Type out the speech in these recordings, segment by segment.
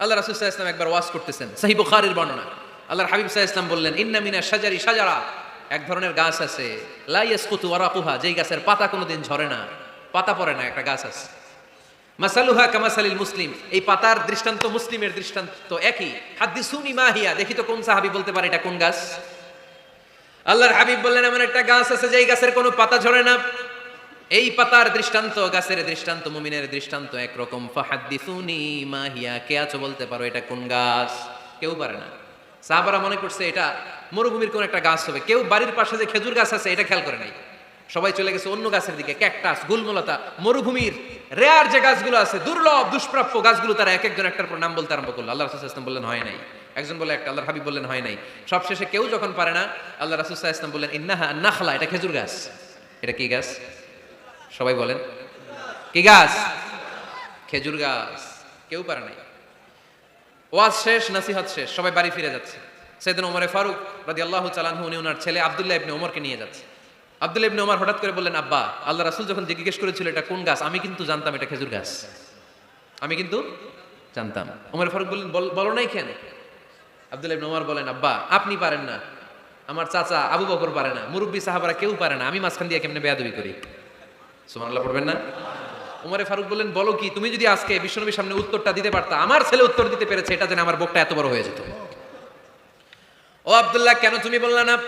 আল্লাহ রাসুল সাহা ইসলাম একবার ওয়াজ করতেছেন। সাহি বুখারির বর্ণনা। আল্লাহর হাবিব সাহা ইসলাম বললেন, ইন্না মিনা সাজারি সাজারা এক ধরনের গাছ আছে। লাইয়াসকুতু ওয়ারাকুহা, যেই গাছের পাতা কোনোদিন ঝরে না। পাতা পড়ে না, একটা গাছ আছে। মাসালুহা কামাসালিল মুসলিম, এই পাতার দৃষ্টান্ত মুসলিমের দৃষ্টান্ত একই। হাদ্দিসুনি মাহিয়া, দেখি তো কোন সাহাবি বলতে পারে এটা কোন গাছ? আল্লাহর হাবিব বললেন, এমন একটা গাছ আছে যেই গাছের কোনো পাতা ঝরে না। এই পাতার দৃষ্টান্ত, গাছের দৃষ্টান্ত, মুমিনের দৃষ্টান্ত একরকম। ফাহাদ্দিসুনি মাহিয়া, কে আছো বলতে পারো এটা কোন গাছ? কেউ পারে না। সাহাবারা মনে করছে এটা মরুভূমির কোন একটা গাছ হবে। কেউ বাড়ির পাশে যে খেজুর গাছ আছে, এটা খেয়াল করে নাই। সবাই চলে গেছে অন্য গাছের দিকে, ক্যাকটাস, গুলমলতা। মরুভূমির রেয়ার যে গাছগুলো আছে, দুর্লভ, দুষ্প্রাপ্য গাছগুলো তারা এক একজন একটার পর নাম বলতে আরম্ভ করল। আল্লাহ রাসুল ইসলাম বললেন, হয় নাই। একজন বলে একটা আল্লাহ হাবিব বললেন, হয় নাই। সবশেষে কেউ যখন পারে না, আল্লাহ রাসুল ইসলাম বললেন, ইন্নাহা নাখলা, এটা খেজুর গাছ। এটা কি গাছ? সবাই বলেন। কি গাছ? খেজুর গাছ। কেউ পারে নাই। ওয়াজ শেষ, নাসিহত শেষ, সবাই বাড়ি ফিরে যাচ্ছে। সেদিন ওমরে ফারুক রাদি আল্লাহ চালানহু উনি ওনার ছেলে আবদুল্লাহ ইবনে ওমরকে নিয়ে যাচ্ছে। আবদুল্লাহ ইবনে ওমর হঠাৎ করে বললেন, আব্বা আল্লাহ রাসুল যখন জিজ্ঞেস করেছিল এটা কোন গাছ, আমি কিন্তু জানতাম এটা খেজুর গাছ। আমি কিন্তু জানতাম। ওমর ফারুক বললেন, "বল- বলো নাই কেন? আবদুল্লাহ ইবনে ওমর বলেন, আব্বা, আপনি পারেন না। আমার চাচা আবু বকর পারে না। মুরব্বী সাহাবারা কেউ পারে না। আমি মাঝখান দিয়ে কেমনে বেয়াদবি করি? সুবহানাল্লাহ, পড়বেন না? উমরে ফারুক বললেন, বলো কি, তুমি যদি আজকে বিশ্বনবীর সামনে উত্তরটা দিতে পারতা, আমার ছেলে উত্তর দিতে পেরেছে, এটা যেন আমার বুকটা এত বড় হয়ে যেত। ও আব্দুল্লাহ, কেন তুমি বললা না?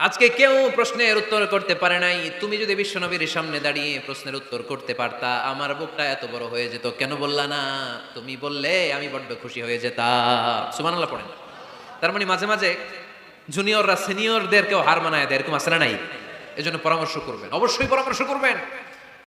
আজকে কেউ প্রশ্নের উত্তর করতে পারে নাই। তুমি যদি বিশ্বনবীর সামনে দাঁড়িয়ে প্রশ্নের উত্তর করতে পারতা, আমার বুকটা এত বড় হয়ে যেত। কেন বললা না? তুমি বললে, আমি বড্ড খুশি হয়ে যেতাম। সুবহানাল্লাহ, পড়েন। তার মানে মাঝে মাঝে জুনিয়ররা সিনিয়রদেরকেও হার মানায় দেয়, এরকম আছে না নাই? এজন্য পরামর্শ করবেন। অবশ্যই পরামর্শ করবেন।